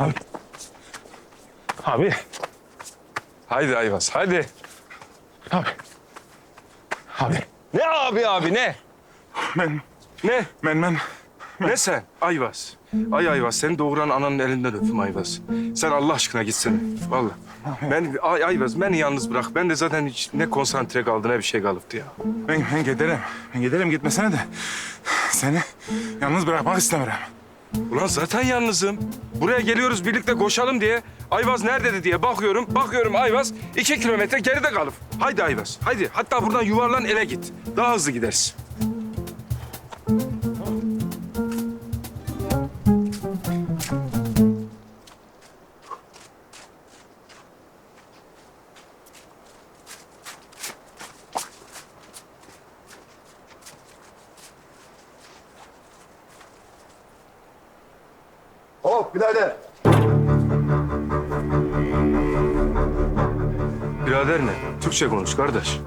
Abi. Abi. Haydi Ayvaz, haydi. Abi. Abi. Ne abi abi ne? Ben, Ne? ben, ben. Ne sen? Ayvaz. Ay Ayvaz seni doğuran ananın elinden öpüm Ayvaz. Sen Allah aşkına gitsene. Vallahi. Ben Ay Ayvaz beni yalnız bırak. Ben de zaten hiç ne konsantre kaldı ne bir şey kalıptı ya. Ben, ben giderim. Ben giderim gitmesene de. Seni yalnız bırakmak istemiyorum. Ulan zaten yalnızım. Buraya geliyoruz birlikte koşalım diye. Ayvaz nerededir diye bakıyorum. Bakıyorum Ayvaz iki kilometre geride kalıp. Haydi Ayvaz haydi. Hatta buradan yuvarlan eve git. Daha hızlı gideriz. Hop birader. Birader ne? Türkçe konuş kardeş.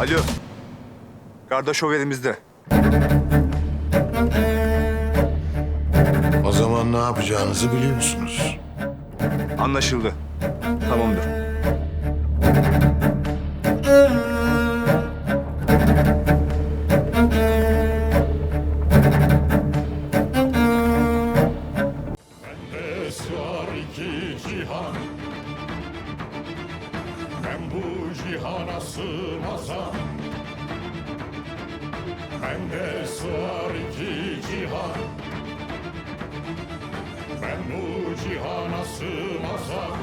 Alo. Kardeşov elimizde. O zaman ne yapacağınızı biliyorsunuz. Anlaşıldı. Tamamdır. Esrar iki cihan Ben bu cihana sığmazam Bende sığar iki cihan. Ben bu cihana sığmazam